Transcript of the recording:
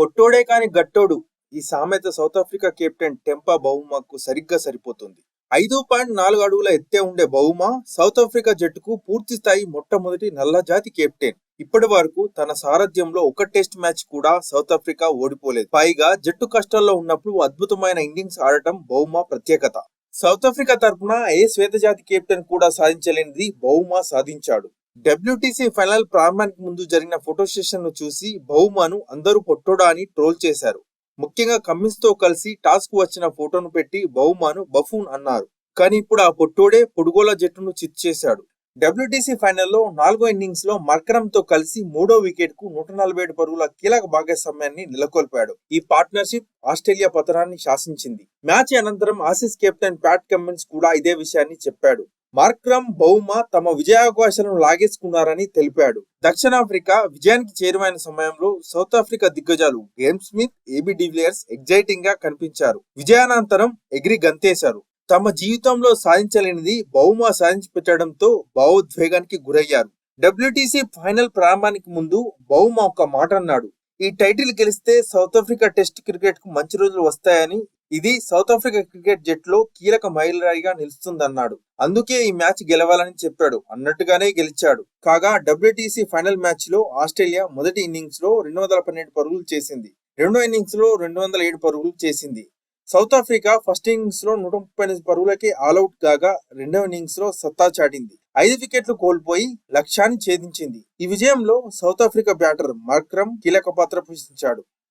పొట్టోడే కాని గట్టోడు. ఈ సామెత సౌత్ ఆఫ్రికా కెప్టెన్ టెంపా బహుమకు సరిగ్గా సరిపోతుంది. ఐదు పాయింట్ నాలుగు అడుగుల ఎత్తే ఉండే బహుమ సౌత్ ఆఫ్రికా జట్టుకు పూర్తి స్థాయి మొట్టమొదటి నల్లజాతి కెప్టెన్. ఇప్పటి వరకు తన సారథ్యంలో ఒక టెస్ట్ మ్యాచ్ కూడా సౌత్ ఆఫ్రికా ఓడిపోలేదు. పైగా జట్టు కష్టాల్లో ఉన్నప్పుడు అద్భుతమైన ఇన్నింగ్స్ ఆడటం బహుమ ప్రత్యేకత. సౌత్ ఆఫ్రికా తరఫున ఏ శ్వేతజాతి కెప్టెన్ కూడా సాధించలేనిది బహుమ సాధించాడు. డబ్ల్యూటీసీ ఫైనల్ ప్రారంభానికి ముందు జరిగిన ఫోటో సెషన్ను చూసి బహుమాను అందరూ పొట్టోడా అని ట్రోల్ చేశారు. ముఖ్యంగా కమ్మిన్స్తో కలిసి టాస్క్ వచ్చిన ఫోటోను పెట్టి బహుమాను బఫూన్ అన్నారు. కానీ ఇప్పుడు ఆ పొట్టోడే పొడుగోల జట్టును చిత్ చేశాడు. డబ్ల్యూటీసీ ఫైనల్లో నాలుగో ఇన్నింగ్స్లో మర్కరం తో కలిసి మూడో వికెట్కు నూట నలభై ఏడు పరుగుల కీలక భాగస్వామ్యాన్ని నెలకొల్పాడు. ఈ పార్ట్నర్షిప్ ఆస్ట్రేలియా పతనాన్ని శాసించింది. మ్యాచ్ అనంతరం ఆసీస్ కెప్టెన్ ప్యాట్ కమ్మిన్స్ కూడా ఇదే విషయాన్ని చెప్పాడు. మార్క్రమ్ బౌమా తమ విజయావకాశాలను లాగేసుకున్నారని తెలిపాడు. దక్షిణాఫ్రికా విజయానికి చేరువైన సమయంలో సౌత్ ఆఫ్రికా దిగ్గజాలు Graeme Smith A B de Villiers ఎగ్జైటింగ్గా కనిపించారు. విజయానంతరం ఎగిరి గంతేశారు. తమ జీవితంలో సాధించలేనిది బహుమా సాధించి పెట్టడంతో భావోద్వేగానికి గురయ్యారు. డబ్ల్యూటీసీ ఫైనల్ ప్రారంభానికి ముందు బౌమ ఒక మాట అన్నాడు ఈ టైటిల్ గెలిస్తే సౌత్ ఆఫ్రికా టెస్ట్ క్రికెట్కు మంచి రోజులు వస్తాయని ఇది సౌత్ ఆఫ్రికా క్రికెట్ జట్లో కీలక మైలురాయిగా నిలుస్తుందన్నాడు. అందుకే ఈ మ్యాచ్ గెలవాలని చెప్పాడు. అన్నట్టుగానే గెలిచాడు. కాగా డబ్ల్యూటీసీ ఫైనల్ మ్యాచ్లో ఆస్ట్రేలియా మొదటి ఇన్నింగ్స్లో రెండు వందల పన్నెండు పరుగులు చేసింది. రెండో ఇన్నింగ్స్లో రెండు వందల ఏడు పరుగులు చేసింది. సౌత్ ఆఫ్రికా ఫస్ట్ ఇన్నింగ్స్లో నూట ముప్పై ఎనిమిది పరుగులకి ఆల్అౌట్ కాగా రెండవ ఇన్నింగ్స్లో సత్తా చాటింది. ఐదు వికెట్లు కోల్పోయి లక్ష్యాన్ని ఛేదించింది. ఈ విజయంలో సౌత్ ఆఫ్రికా బ్యాటర్ మార్క్రమ్ కీలక పాత్ర పోషించాడు.